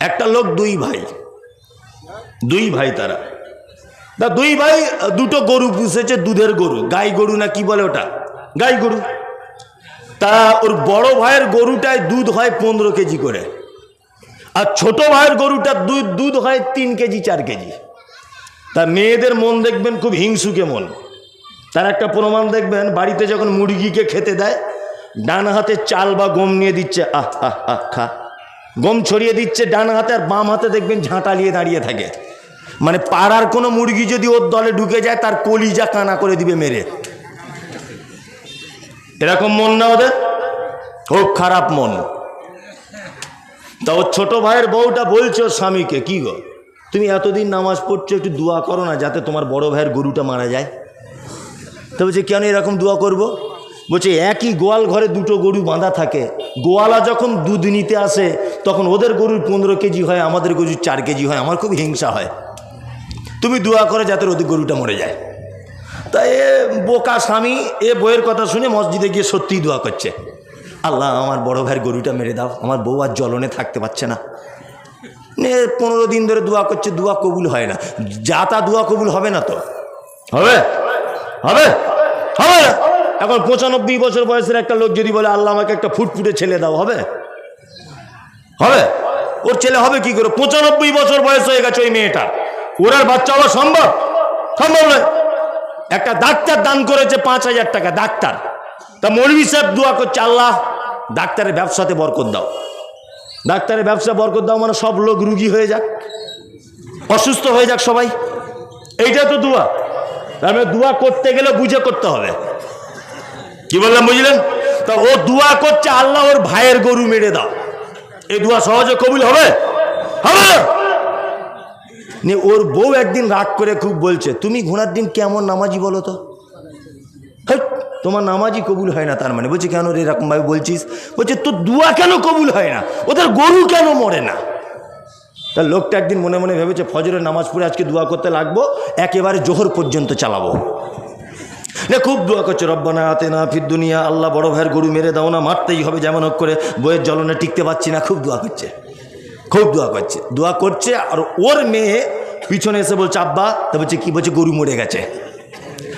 একটা লোক, দুই ভাই। দুই ভাই তারা। তা দুই ভাই, দুটো গরু পুষেছে, দুধের গরু। গাই গরু না কি বলে ওটা? গাই গরু। তা ওর বড় ভাইয়ের গরুটায় দুধ হয় পনেরো কেজি করে। আর ছোট ভাইয়ের গরুটার দুধ দুধ হয় তিন কেজি, চার কেজি। তা মেয়েদের মন দেখবেন খুব হিংসুকে মন। তার একটা প্রমাণ দেখবেন, বাড়িতে যখন মুরগিকে খেতে দেয়, ডান হাতে চাল বা গম নিয়ে দিচ্ছে, আহ আহ আহ, খা। গম ছড়িয়ে দিচ্ছে ডান হাতে আর বাম হাতে দেখবেন ঝাঁটা নিয়ে দাঁড়িয়ে থাকে। মানে পাড়ার কোনো মুরগি যদি ওর দলে ঢুকে যায়, তার কলিজা কানা করে দিবে মেরে। এরকম মন না ওদের? খুব খারাপ মন। তা ওর ছোট ভাইয়ের বউটা বলছে ওর স্বামীকে, কি গো, তুমি এতদিন নামাজ পড়ছো, একটু দোয়া করো না যাতে তোমার বড় ভাইয়ের গরুটা মারা যায়? তো বলছে, কেন এরকম দোয়া করব। বলছে, একই গোয়াল ঘরে দুটো গরু বাঁধা থাকে। গোয়ালা যখন দুধ নিতে আসে তখন ওদের গরুর পনেরো কেজি হয়, আমাদের গরুর চার কেজি হয়, আমার খুব হিংসা হয়। তুমি দোয়া করে যাতে ওদের গরুটা মরে যায়। তা এ বোকা স্বামী, এ বইয়ের কথা শুনে মসজিদে গিয়ে সত্যিই দোয়া করছে। আল্লাহ, আমার বড় ভাইয়ের গরুটা মেরে দাও, আমার বউ আর জ্বলনে থাকতে পারছে না। নে, পনেরো দিন ধরে দোয়া করছে, দোয়া কবুল হয় না। যা তা দোয়া কবুল হবে না তো। হবে? হবে? হবে? এখন পঁচানব্বই বছর বয়সের একটা লোক যদি বলে, আল্লাহ, আমাকে একটা ফুটফুটে ছেলে দাও হবে? হবে? ওর ছেলে হবে কি করে? পঁচানব্বই বছর বয়স হয়ে গেছে ওই মেয়েটা ওর আর বাচ্চা হওয়া সম্ভব? সম্ভব নয়। একটা ডাক্তার দান করেছে পাঁচ হাজার টাকা, ডাক্তার। তা মৌলভী সাহেব দোয়া করছে, আল্লাহ, ডাক্তারের ব্যবসাতে বরকত দাও। ডাক্তারের ব্যবসা বরকত দাও মানে সব লোক রুগী হয়ে যাক, অসুস্থ হয়ে যাক সবাই। এইটা তো দোয়া। মানে দোয়া করতে গেলে বুঝে করতে হবে। কি বললাম, বুঝলেন? তা ও দোয়া করছে, আল্লাহ, ওর ভাইয়ের গরু মেরে দাও। এই দোয়া সহজে কবুল হবে? হবে! না? নে ওর বউ একদিন রাগ করে খুব বলছে, তুমি ঘোড়ার দিন কেমন নামাজি বলো তো? তোমার নামাজি কবুল হয় না তার মানে। বলছে, কেন এরকমভাবে বলছিস? বলছে, তোর দুয়া কেন কবুল হয় না? ওদের গরু কেন মরে না? তা লোকটা একদিন মনে মনে ভেবেছে, ফজরের নামাজ পড়ে আজকে দোয়া করতে লাগবো, একেবারে জোহর পর্যন্ত চালাবো। না খুব দোয়া করছে, রব্বানা হাতে না ফির দুনিয়া আল্লাহ বড় ভাইয়ের গরু মেরে দাও না, মারতেই হবে যেমন হোক করে, বইয়ের জ্বলনে টিকতে পারছি না, খুব দোয়া করছে, খুব দোয়া করছে দোয়া করছে আর ওর মেয়ে পিছনে এসে বলছে, আব্বা তা বলছে, কি বলছে, গরু মরে গেছে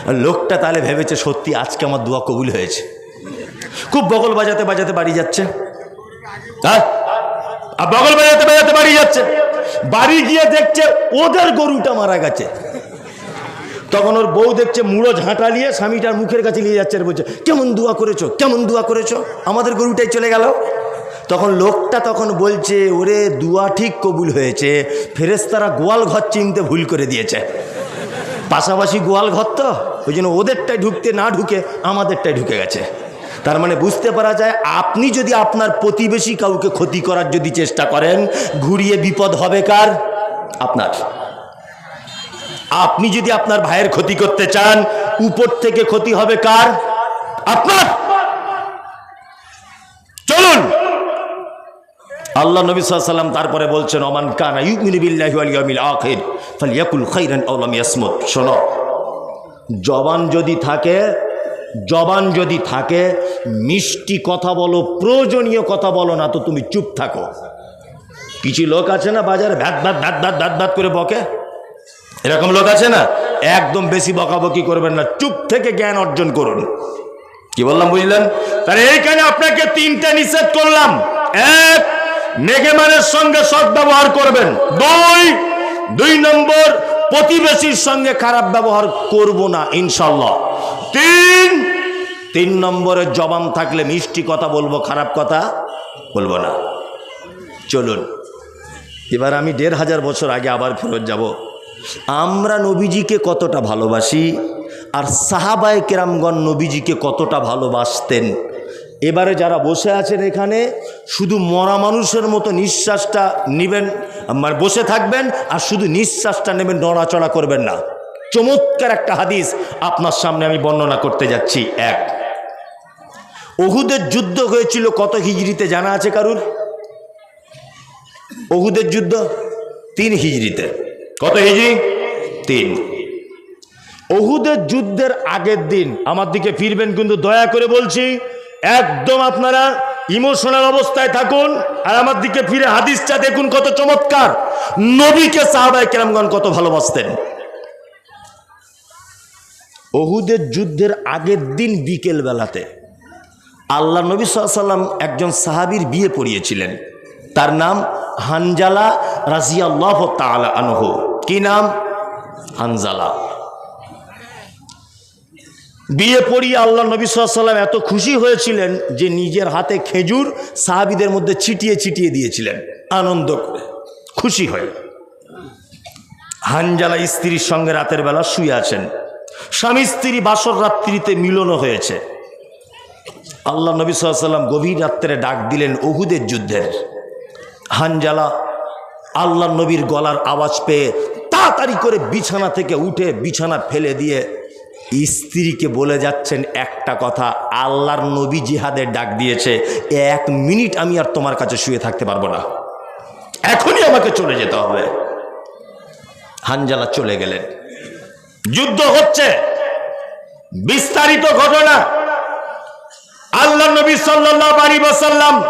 আর লোকটা তাহলে ভেবেছে, সত্যি আজকে আমার দোয়া কবুল হয়েছে খুব বগল বাজাতে বাজাতে বাড়ি যাচ্ছে হ্যাঁ আর বগল বাজাতে বাজাতে বাড়ি যাচ্ছে, বাড়ি গিয়ে দেখছে ওদের গরুটা মারা গেছে তখন ওর বউ দেখছে মুড়ো ঝাঁটা নিয়ে স্বামীটার মুখের কাছে নিয়ে যাচ্ছে আর বলছে, কেমন দোয়া করেছ, কেমন দোয়া করেছ? আমাদের গরুটাই চলে গেল। তখন লোকটা তখন বলছে, ওরে দুয়া ঠিক কবুল হয়েছে ফেরেস্তারা গোয়াল ঘর চিনতে ভুল করে দিয়েছে। পাশাপাশি গোয়াল ঘর তো, ওই জন্য ওদেরটাই ঢুকতে না ঢুকে আমাদেরটাই ঢুকে গেছে। তার মানে বুঝতে পারা যায়, আপনি যদি আপনার প্রতিবেশী কাউকে ক্ষতি করার যদি চেষ্টা করেন, ঘুরিয়ে বিপদ হবে কার? আপনার। আপনি যদি আপনার ভাইয়ের ক্ষতি করতে চান, উপর থেকে ক্ষতি হবে কার? আপনার! চলুন! আল্লাহ নবী সাল্লাম তারপরে বলছেন, ওমান কানা ইউমিনু বিল্লাহি ওয়াল ইয়াউমিল আখির জবান যদি থাকে, জবান যদি থাকে, মিষ্টি কথা বলো, প্রয়োজনীয় কথা বলো না, তো তুমি চুপ থাকো। কিছু লোক আছে না বাজারে ভ্যাত ভ্যাত ভ্যাত ভ্যাত ভ্যাত ভ্যাত করে বকে? এরকম লোক আছে না? একদম বেশি বকাবকি করবেন না, চুপ থেকে জ্ঞান অর্জন করুন। কি বললাম, বুঝলেন? তাহলে এইখানে আপনাকে তিনটা নিষেধ করলাম। এক, নেগেমানের সঙ্গে সৎ ব্যবহার করবেন। দুই দুই নম্বর, প্রতিবেশীর সঙ্গে খারাপ ব্যবহার করব না ইনশাল্লাহ তিন তিন নম্বরের জবান থাকলে মিষ্টি কথা বলব, খারাপ কথা বলব না। চলুন। এবার আমি দেড় হাজার বছর আগে আবার ফেরত যাব। আমরা নবীজিকে কতটা ভালোবাসি? আর সাহাবায় কেরামগণ নবীজিকে কতটা ভালোবাসতেন? এবারে যারা বসে আছেন এখানে, শুধু মরা মানুষের মতো নিঃশ্বাসটা নেবেন মানে বসে থাকবেন, আর শুধু নিঃশ্বাসটা নেবেন, নড়াচড়া করবেন না। চমৎকার একটা হাদিস আপনার সামনে আমি বর্ণনা করতে যাচ্ছি। এক, ওহুদের যুদ্ধ হয়েছিল কত হিজড়িতে জানা আছে কারুর? ওহুদের যুদ্ধ তিন হিজড়িতে। কত হিজড়ি তিন। ওহুদের যুদ্ধের আগের দিন আমার দিকে ফিরবেন কিন্তু দয়া করে বলছি, একদম আপনারা ইমোশনাল অবস্থায় থাকুন আর আমার দিকে ফিরে হাদিসটা দেখুন কত চমৎকার। নবীকে সাহাবায় কেরামগণ কত ভালোবাসতেন। ওহুদের যুদ্ধের আগের দিন বিকেল বেলাতে আল্লাহ নবী সাল্লাম একজন সাহাবীর বিয়ে পড়িয়েছিলেন। তার নাম হানজালা রাজিয়াল্লাহ তাআলা আনহু। কি নাম? হানজালা বিয়ে পড়িয়ে আল্লাহ নবী সাল্লাম এত খুশি হয়েছিলেন যে নিজের হাতে খেজুর সাহাবিদের মধ্যে ছিটিয়ে ছিটিয়ে দিয়েছিলেন। আনন্দ করে, খুশি হয়ে। হানজালা স্ত্রীর সঙ্গে রাতের বেলা শুয়ে আছেন। স্বামী স্ত্রী বাসর রাত্রিতে মিলনও হয়েছে। আল্লাহ নবী সাল্লাম গভীর রাত্রে ডাক দিলেন ওহুদের যুদ্ধের। হানজালা আল্লাহ নবীর গলার আওয়াজ পেয়ে তাড়াতাড়ি করে বিছানা থেকে উঠে বিছানা ফেলে দিয়ে স্ত্রীকে বলে যাচ্ছেন একটা কথা, আল্লাহর নবী জিহাদের ডাক দিয়েছে, এক মিনিট আমি আর তোমার কাছে শুয়ে থাকতে পারব না। এখনই আমাকে চলে যেতে হবে। হানজালা চলে গেলেন। যুদ্ধ হচ্ছে। বিস্তারিত ঘটনা। আল্লাহ নবী সাল্লাল্লাহু আলাইহি ওয়াসাল্লাম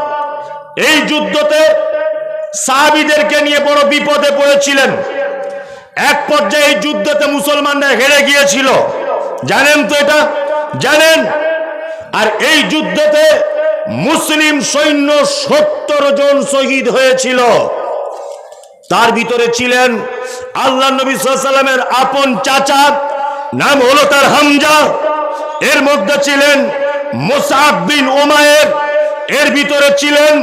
এই যুদ্ধতে সাহাবীদেরকে নিয়ে বড় বিপদে পড়েছিলেন। এক পর্যায়ে যুদ্ধতে মুসলমানরা হেরে গিয়েছিল। জানেন তো এটা? জানেন? আর এই যুদ্ধতে মুসলিম সৈন্য সত্তর জন শহীদ হয়েছিল। তার ভিতরে ছিলেন আল্লাহ নবী সাল্লামের আপন চাচা, নাম হলো তার হামজা। এর মধ্যে ছিলেন মোসাব বিন ওমায়ের এর ভিতরে ছিলেন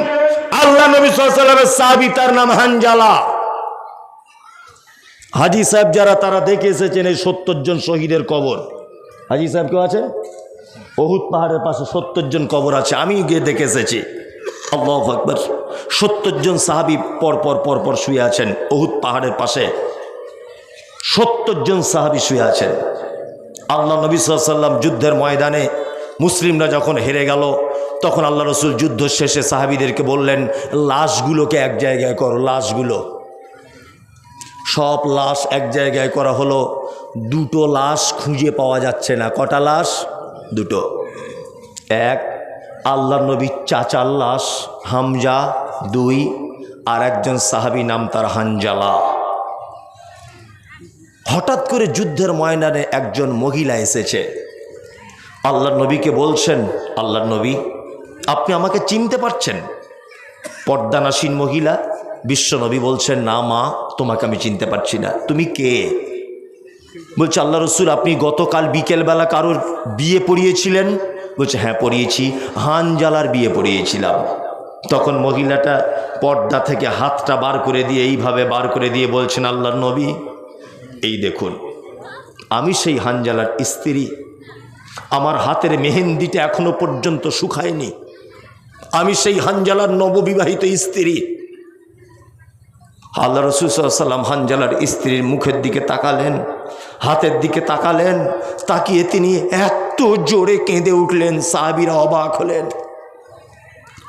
আল্লাহ নবী সাল্লামের তার নাম হানজালা। হাজি সাহেব যারা, তারা দেখে এসেছেন এই সত্তর জন শহীদের কবর। হাজি সাহেব কেউ আছেন বহুত পাহাড়ের পাশে সত্তর জন কবর আছে আমি গিয়ে দেখে এসেছি। আল্লাহ আকবর। সত্তর জন সাহাবি পরপর পর পর পর শুয়ে আছেন বহুত পাহাড়ের পাশে। সত্তর জন সাহাবি শুয়ে আছেন। আল্লাহ নবী সাল্লাম যুদ্ধের ময়দানে মুসলিমরা যখন হেরে গেল তখন আল্লাহ রসুল যুদ্ধ শেষে সাহাবিদেরকে বললেন, লাশগুলোকে এক জায়গায় করো, লাশগুলো। সব লাশ এক জায়গায় করা হলো, দুটো লাশ খুঁজে পাওয়া যাচ্ছে না। কটা লাশ? দুটো। এক আল্লাহ নবীর চাচার লাশ, হামজা। দুই আর একজন সাহাবি নাম তার হানজালা। হঠাৎ করে যুদ্ধের ময়দানে একজন মহিলা এসেছে। আল্লাহ নবীকে বলছেন আল্লাহ নবী আমাকে চিনতে পারছেন? পর্দানাসীন মহিলা বিশ্বনবী বলছেন, না মা, তোমাকে আমি চিনতে পারছি না। তুমি কে? বলছে, আল্লাহ রসুল, আপনি গতকাল বিকেলবেলা কারোর বিয়ে পড়িয়েছিলেন? বলছে হ্যাঁ পড়িয়েছি। হানজালার বিয়ে পড়িয়েছিলাম। তখন মহিলাটা পর্দা থেকে হাতটা বার করে দিয়ে, এইভাবে বার করে দিয়ে বলছেন আল্লাহ নবী, এই দেখুন, আমি সেই হানজালার স্ত্রী। আমার হাতের মেহেন্দিটা এখনও পর্যন্ত শুকায়নি। আমি সেই হানজালার নববিবাহিত স্ত্রী। আল্লাহ রসুলাম হানজালার স্ত্রীর মুখের দিকে তাকালেন, হাতের দিকে তাকালেন, তাকিয়ে তিনি এত জোরে কেঁদে উঠলেন, সাহাবিরা অবাক হলেন।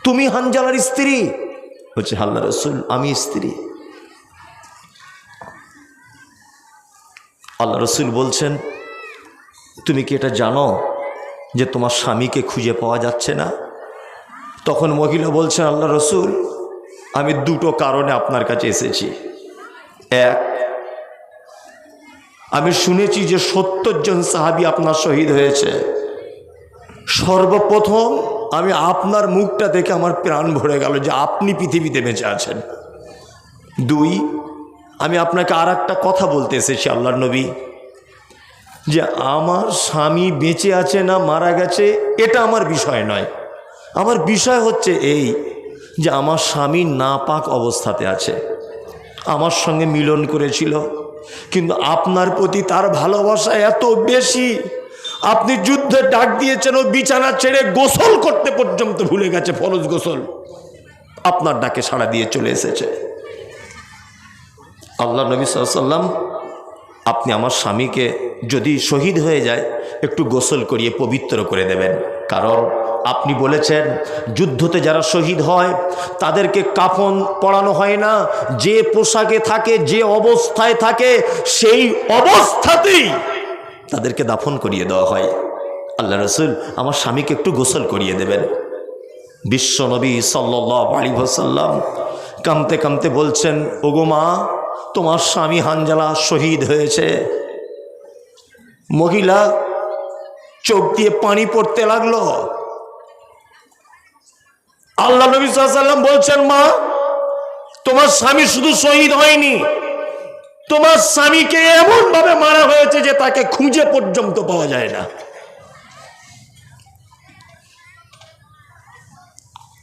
তুমি হানজালার স্ত্রী? হচ্ছে আল্লাহ রসুল, আমি স্ত্রী। আল্লাহ রসুল বলছেন, তুমি কি এটা জানো যে তোমার স্বামীকে খুঁজে পাওয়া যাচ্ছে না? তখন মহিলা বলছেন, আল্লাহ রসুল, আমি দুটো কারণে আপনার কাছে এসেছি। এক, আমি শুনেছি যে সত্তর জন সাহাবি আপনার শহীদ হয়েছে। সর্বপ্রথম আমি আপনার মুখটা দেখে আমার প্রাণ ভরে গেল যে আপনি পৃথিবীতে বেঁচে আছেন। দুই, আমি আপনাকে আর একটা কথা বলতে এসেছি, আল্লাহর নবী, যে আমার স্বামী বেঁচে আছে না মারা গেছে, এটা আমার বিষয় নয়। আমার বিষয় হচ্ছে এই যে আমার স্বামী নাপাক অবস্থাতে আছে। আমার সঙ্গে মিলন করেছিল, কিন্তু আপনার প্রতি তার ভালোবাসা এত বেশি, আপনি যুদ্ধে ডাক দিয়েছেন, ও বিছানা ছেড়ে গোসল করতে পর্যন্ত ভুলে গেছে, ফরজ গোসল। আপনার ডাকে সাড়া দিয়ে চলে এসেছে। আল্লাহ নবী সাল্লাম আপনি আমার স্বামীকে যদি শহীদ হয়ে যায়, একটু গোসল করিয়ে পবিত্র করে দেবেন। কারণ আপনি বলেছেন, যুদ্ধতে যারা শহীদ হয়, তাদেরকে কাফন পড়ানো হয় না। যে পোশাকে থাকে, যে অবস্থায় থাকে, সেই অবস্থাতেই তাদেরকে দাফন করিয়ে দেওয়া হয়। আল্লাহ রসুল আমার স্বামীকে একটু গোসল করিয়ে দেবেন। বিশ্বনবী সাল্লাহ আলী সাল্লাম কামতে কামতে বলছেন, ওগো মা, তোমার স্বামী হানজালা শহীদ হয়েছে। মহিলা চোখ দিয়ে পানি পড়তে লাগল। আল্লাহ নবী সাল্লাম বলছেন, মা, তোমার স্বামী শুধু শহীদ হয়নি। তোমার স্বামীকে এমন ভাবে মারা হয়েছে যে তাকে খুঁজে পর্যন্ত পাওয়া যায় না।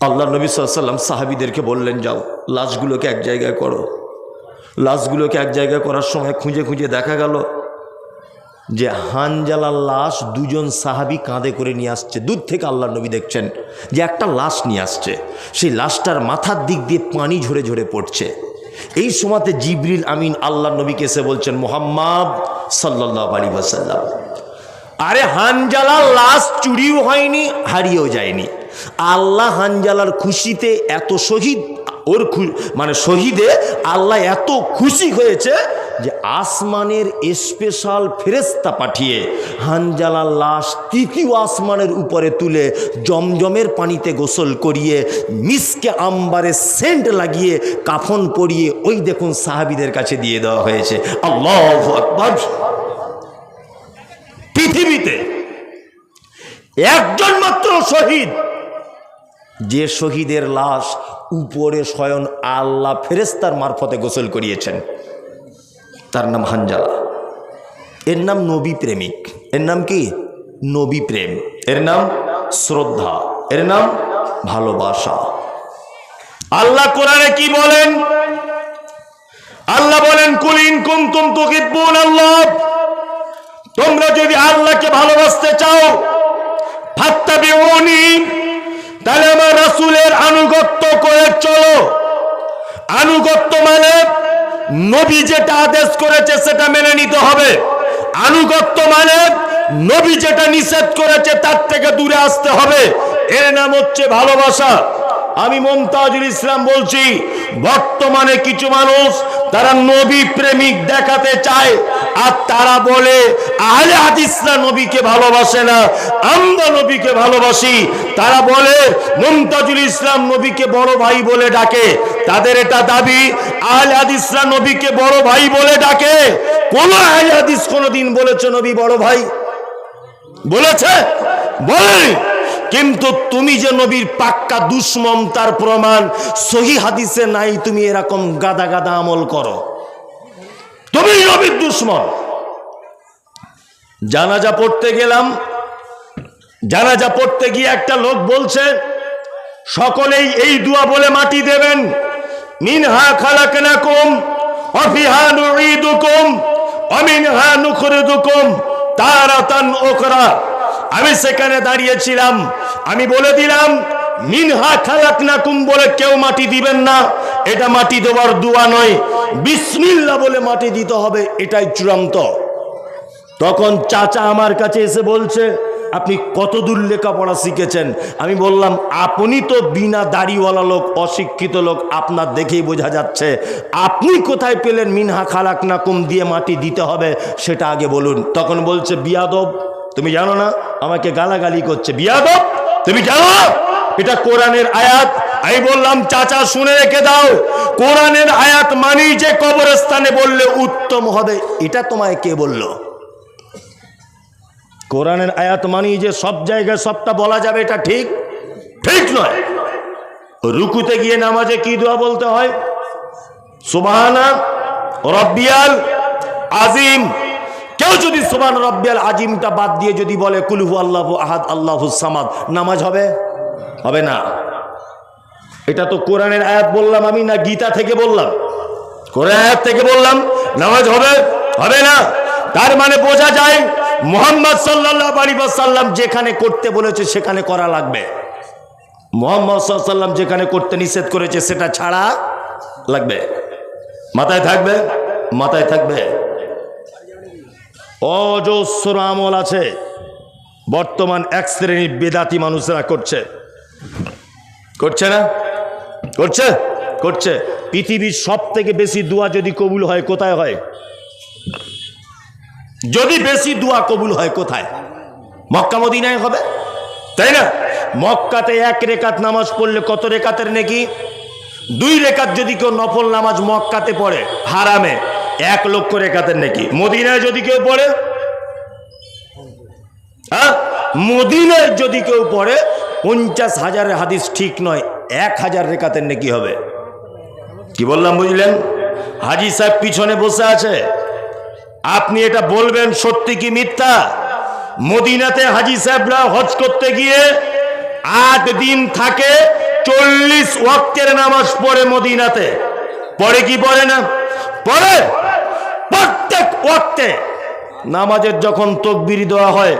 আল্লাহ নবী সাল্লাম সাহাবিদেরকে বললেন, যাও, লাশগুলোকে এক জায়গায় করো। লাশগুলোকে এক জায়গায় করার সময় খুঁজে খুঁজে দেখা গেল যে হানজালার লাশ দুজন সাহাবি কাঁধে করে নিয়ে আসছে। দূর থেকে আল্লাহ নবী দেখছেন যে একটা লাশ নিয়ে আসছে। সেই লাশটার মাথার দিক দিয়ে পানি ঝরে ঝরে পড়ছে। এই সময়তে জিবরিল আমিন আল্লাহ নবীকে এসে বলছেন, মোহাম্মদ সাল্লাহ আলী ওয়াসাল্লাম, আরে হানজালার লাশ চুরিও হয়নি, হারিয়েও যায়নি। আল্লাহ হানজালার খুশিতে এত শহীদ, ওর মানে শহীদে আল্লাহ এত খুশি হয়েছে যে আসমানের স্পেশাল ফেরেস্তা পাঠিয়ে হানজালার লাশ তৃতীয় আসমানের উপরে তুলে জমজমের পানিতে গোসল করিয়ে, মিসকে আম্বারে সেন্ট লাগিয়ে, কাফন পরিয়ে ওই দেখুন সাহাবিদের কাছে দিয়ে দেওয়া হয়েছে। আল্লাহ পৃথিবীতে একজন মাত্র শহীদ, যে শহীদের লাশ উপরে স্বয়ং আল্লাহ ফেরেস্তার মারফতে গোসল করিয়েছেন। তার নাম হানজালা। এর নাম নবী প্রেমিক। এর নাম কি? নবী প্রেম। এর নাম শ্রদ্ধা। এর নাম ভালোবাসা। আল্লাহ কোরআনে কি বলেন? আল্লাহ বলেন কুলিন কুমতুম তুকিব্বুন আল্লাহ। তোমরা যদি আল্লাহকে ভালোবাসতে চাও, ফাত্তাবিউনি, তাহলে আমার রাসূলের আনুগত্য করে চলো। আনুগত্য মানে নবী যেটা আদেশ করেছে সেটা মেনে নিতে হবে। আনুগত্য মানে নবী যেটা নিষেধ করেছে তার থেকে দূরে আসতে হবে। এর নাম হচ্ছে ভালোবাসা। আমি মমতাজুল ইসলাম বলছি, বর্তমানে কিছু মানুষ তারা নবী প্রেমিক দেখাতে চায়, আর তারা বলে, আহলে হাদিসরা নবীকে ভালোবাসে না, আমরা নবীকে ভালোবাসি। তারা বলে, মুমতাজুল ইসলাম নবীকে বড় ভাই বলে ডাকে। তাদের এটা দাবি, আহলে হাদিসরা নবীকে বড় ভাই বলে ডাকে। কোন আহলে হাদিস কোনদিন বলেছে, নবী বড় ভাই বলেছে? বলেনি? কিন্তু তুমি যে নবীর পাক্কা দুশ্মন, তার প্রমাণ সহি হাদিসে নাই, তুমি এরকম গাদা গাদা আমল করো। তুমি নবীর দুশ্মন। জানাজা পড়তে গেলাম, জানাজা পড়তে গিয়ে একটা লোক বলছে, সকলেই এই দুয়া বলে মাটি দেবেন। মিনহা খালাকনাকুম অফিহা নুঈদুকুম অমিনহা নুখরিদুকুম তারাতান উখরা। আমি সেখানে দাঁড়িয়েছিলাম। আমি বলে দিলাম, মিনহা খালাকনাকুম বলে কেউ মাটি দিবেন না। এটা মাটি দেওয়ার দোয়া নয়, বিসমিল্লাহ বলে মাটি দিতে হবে, এটাই চূড়ান্ত। তখন চাচা আমার কাছে এসে বলছে, আপনি কত দূর লেখাপড়া শিখেছেন? আমি বললাম, আপনি তো বিনা দাড়িওয়ালা লোক, অশিক্ষিত লোক, আপনার দেখেই বোঝা যাচ্ছে। আপনি কোথায় পেলেন মিনহা খালাক না কুম দিয়ে মাটি দিতে হবে, সেটা আগে বলুন। তখন বলছে, বিয়াদব তুমি জানো না, আমাকে গালাগালি করছে। বিয়াদব তুমি জানো? এটা কোরআনের আয়াত। আমি বললাম, চাচা, শুনে রেখে দাও। কোরআনের আয়াত মানি যে কবরস্থানে বললে উত্তম হবে, এটা তোমায় কে বলল? কোরআনের আয়াত মানি যে সব জায়গায় সবটা বলা যাবে, এটা ঠিক? ঠিক নয়। রুকুতে গিয়ে নামাজে কি দোয়া বলতে হয়? সুবহানা রব্বিয়াল আজিম। কেউ যদি সুবহান রব্বিয়াল আজিমটা বাদ দিয়ে যদি বলে কুলহু আল্লাহ আহাদ, আল্লাহ সামাদ নামাজ হবে? হবে না। এটা তো কোরআনের আয়াত বললাম আমি না গীতা থেকে বললাম? কোরআন আয়াত থেকে বললাম, নামাজ হবে? হবে না। তার মানে বোঝা যায় মোহাম্মদ সাল্লাহ আলী সাল্লাম যেখানে করতে বলেছে সেখানে করা লাগবে। মোহাম্মদ সাল্লাম যেখানে করতে নিষেধ করেছে সেটা ছাড়া লাগবে। মাথায় থাকবে? মাথায় থাকবে? অজস্র আমল আছে। বর্তমান এক শ্রেণির বেদাতি মানুষরা করছে। করছে না? করছে? করছে। পৃথিবীর সব থেকে বেশি দোয়া যদি কবুল হয় কোথায় হয়? যদি বেশি দোয়া কবুল হয় কোথায়? মক্কা মদিনায় হবে? তাই না? মক্কাতে এক রেখাত নামাজ পড়লে কত রেখাতের নাকি? দুই রেখাত যদি কেউ নফল নামাজ মক্কাতে পড়ে, হারামে। এক লক্ষ রেখাতের নাকি? মদিনায় যদি কেউ পড়ে? হ্যাঁ? মদিনায় যদি কেউ পড়ে, পঞ্চাশ হাজারের হাদিস ঠিক নয়, এক হাজার রেখাতের নাকি হবে? কি বললাম, বুঝলেন? হাজি সাহেব পিছনে বসে আছে। আপনি এটা বলবেন সত্যি কি মিথ্যা? মদিনাতে হাজি সাহেবরা হজ করতে গিয়ে আট দিন থাকে, চল্লিশ ওয়াক্তের নামাজ পড়ে মদিনাতে। পড়ে কি পড়ে না? পড়ে প্রত্যেক ওয়াক্তে নামাজের যখন তকবির দেওয়া হয়,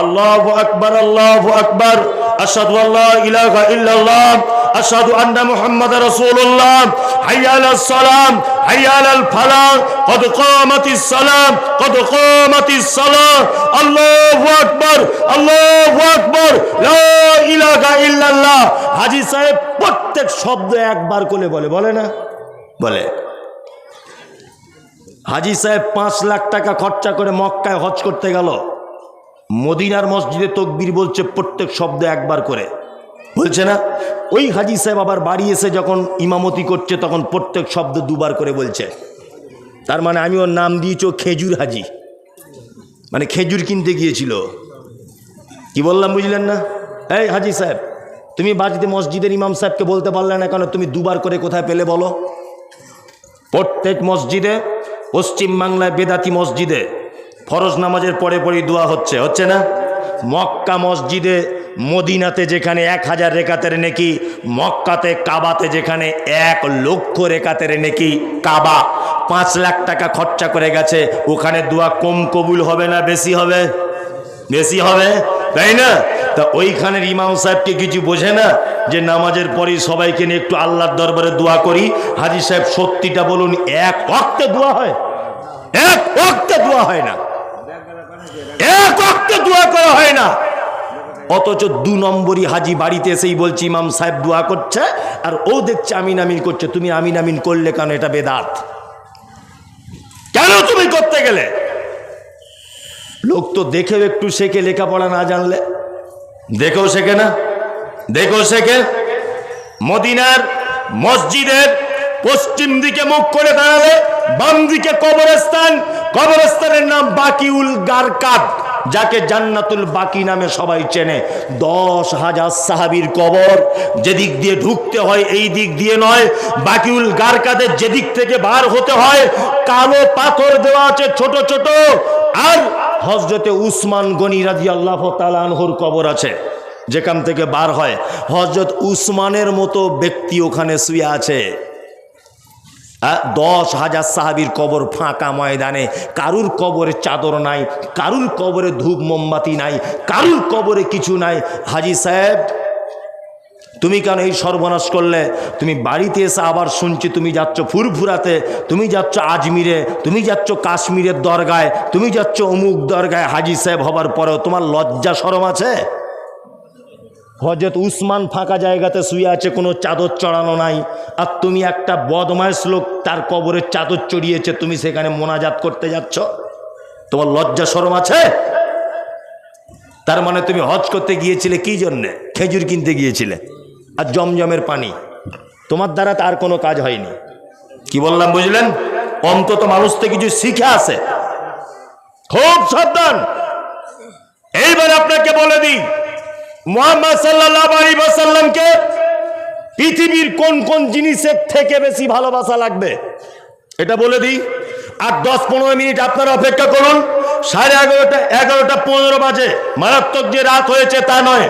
আল্লাহ আকবার, আল্লাহ আকবর আসাদু আল্লাহ ইলাহা ইল্লাল্লাহ আসাদু আন্না মুহাম্মদ রাসূলুল্লাহ, হাইয়া আলাস সালাম, হাইয়া আলাল ফালাহ, কদ কামাতিস সালাম, কদ কামাতিস সালাহ, আল্লাহু আকবার আল্লাহু আকবার, লা ইলাহা ইল্লাল্লাহ। হাজী সাহেব প্রত্যেক শব্দ একবার করে বলে বলে না? বলে। হাজি সাহেব পাঁচ লাখ টাকা খরচা করে মক্কায় হজ করতে গেল। মদিনার মসজিদে তকবির বলছে প্রত্যেক শব্দ একবার করে। বলছে না? ওই হাজি সাহেব আবার বাড়ি এসে যখন ইমামতি করছে তখন প্রত্যেক শব্দ দুবার করে বলছে। তার মানে আমি ওর নাম দিয়েছি খেজুর হাজি। মানে খেজুর কিনতে গিয়েছিল। কি বললাম বুঝলেন না? এই হাজি সাহেব, তুমি বাড়িতে মসজিদের ইমাম সাহেবকে বলতে পারলে না কেন? তুমি দুবার করে কোথায় পেলে বলো? প্রত্যেক মসজিদে পশ্চিম বাংলায় বেদাতি মসজিদে ফরজ নামাজের পরে পরেই দোয়া হচ্ছে হচ্ছে না? মক্কা মসজিদে মদিনাতে যেখানে এক হাজার রেখাতের নেকি, মক্কাতে কাবাতে যেখানে এক লক্ষ রেখাতের নেকি, কাবা। পাঁচ লাখ টাকা খরচা করে গেছে, ওখানে দোয়া কম কবুল হবে না বেশি হবে? বেশি হবে? তাই না? তা ওইখানের ইমাম সাহেবকে কিছু বোঝে না যে নামাজের পরেই সবাইকে নিয়ে একটু আল্লাহর দরবারে দোয়া করি? হাজি সাহেব সত্যিটা বলুন, এক অক্তে দোয়া হয়। এক অক্তে দোয়া হয় না। এক অক্তে দোয়া করা হয় না। অথচ দু নম্বরই হাজি বাড়িতে এসেই বলছি, ইমাম সাহেব দোয়া করছে, আর ও দেখছে আমিন আমিন করছে। তুমি আমিন আমিন করলে কেন? এটা বেদাত। কেন তুমি করতে গেলে? লোক তো দেখেও একটু শেখে লেখাপড়া না জানলে। দেখেও শেখে না? দেখেও শেখে? মদিনার মসজিদের পশ্চিম দিকে মুখ করে দাঁড়ালে বাম দিকে কবরস্থান, কবরস্থানের নাম বাকিউল গারকাত যাকে জান্নাতুল বাকি নামে সবাই চেনে। দশ হাজার সাহাবির কবর যেদিক দিয়ে ঢুকতে হয়, এই দিক দিয়ে নয়। বাকিউল গারকাদের যেদিক থেকে বার হতে হয়, কালো পাথর দেওয়া আছে ছোট ছোট। আর হজরতে উসমান গনি রাজি আল্লাহ তালানহুর কবর আছে, যেখান থেকে বার হয়। হজরত উসমানের মতো ব্যক্তি ওখানে শুয়ে আছে। দশ হাজার সাহাবির কবর ফাঁকা ময়দানে। কারুর কবরে চাদর নাই, কারুর কবরে ধূপ মোমবাতি নাই, কারুর কবরে কিছু নাই। হাজি সাহেব, তুমি কেন এই সর্বনাশ করলে? তুমি বাড়িতে এসে আবার শুনছি তুমি যাচ্ছ ফুরফুরাতে, তুমি যাচ্ছ আজমিরে, তুমি যাচ্ছ কাশ্মীরের দরগায়, তুমি যাচ্ছ অমুক দরগায়। হাজি সাহেব হবার পরেও তোমার লজ্জা সরম আছে? হজরত উসমান ফাঁকা জায়গাতে শুয়ে আছে, কোনো চাদর চড়ানো নাই। আর তুমি একটা বদমাইশ লোক, তার কবরের চাদর চড়িয়েছে, তুমি সেখানে মোনাজাত করতে যাচ্ছ? তোমার লজ্জা সরম আছে? তার মানে তুমি হজ করতে গিয়েছিলে কি জন্যে? খেজুর কিনতে গিয়েছিলে আর জমজমের পানি। তোমার দ্বারা তার কোনো কাজ হয়নি। কি বললাম, বুঝলেন? অন্তত মানুষ তো কিছু শিখে আসে খুব সাবধান। এইবার আপনাকে বলে দিই মোহাম্মদ সাল্লাহ আলী সাল্লামকে পৃথিবীর কোন কোন জিনিসের থেকে বেশি ভালোবাসা লাগবে? এটা বলে দিই। আর দশ পনেরো মিনিট আপনারা অপেক্ষা করুন। সাড়ে এগারোটা এগারোটা পনেরো বাজে। মারাত্মক যে রাত হয়েছে তা নয়।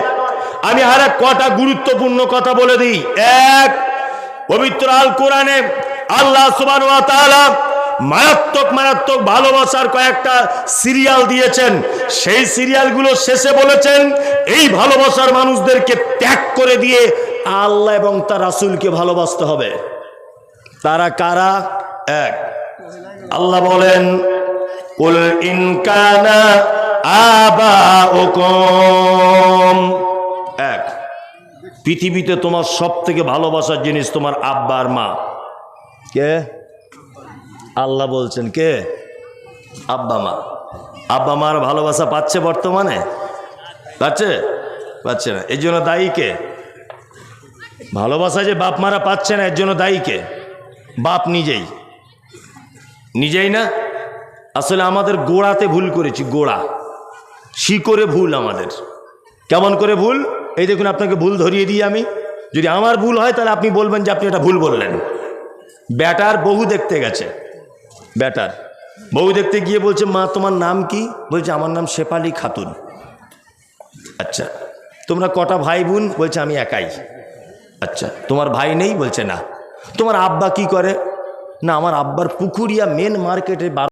আমি আর এক কটা গুরুত্বপূর্ণ কথা বলে দিই। এক, পবিত্র আল কোরআনে আল্লাহ সুবান মারাত্মক মারাত্মক ভালোবাসার কয়েকটা সিরিয়াল দিয়েছেন। সেই সিরিয়ালগুলো শেষে বলেছেন, এই ভালোবাসার মানুষদেরকে ত্যাগ করে দিয়ে আল্লাহ এবং তার রাসুলকে ভালোবাসতে হবে। তারা কারা? এক। আল্লাহ বলেন, কুল ইনকানা আবাউকুম। এক। পৃথিবীতে তোমার সব থেকে ভালোবাসার জিনিস তোমার আব্বার মা। কে? আল্লাহ বলছেন কে? আব্বা মা। আব্বা মার ভালোবাসা পাচ্ছে বর্তমানে? পাচ্ছে? পাচ্ছে না। এর জন্য দায়ী কে? ভালোবাসা যে বাপ মারা পাচ্ছে না, এর জন্য দায়ী কে? বাপ নিজেই। নিজেই না? আসলে আমাদের গোড়াতে ভুল করেছি, গোড়া। শিকরে ভুল আমাদের। কেমন করে ভুল? এই দেখুন, আপনাকে ভুল ধরিয়ে দিই আমি। যদি আমার ভুল হয়, তাহলে আপনি বলবেন যে আপনি এটা ভুল বললেন। ব্যাটার বহু দেখতে গেছে। ব্যাটার। বউ দেখতে গিয়ে বলছে, মা, তোমার নাম কি? বলছে, আমার নাম শেফালি খাতুন। আচ্ছা তোমরা কটা ভাই বোন বলছে, আমি একাই। আচ্ছা তোমার ভাই নেই? বলছে, না। তোমার আব্বা কি করে? না, আমার আব্বার পুকুরিয়া মেন মার্কেটে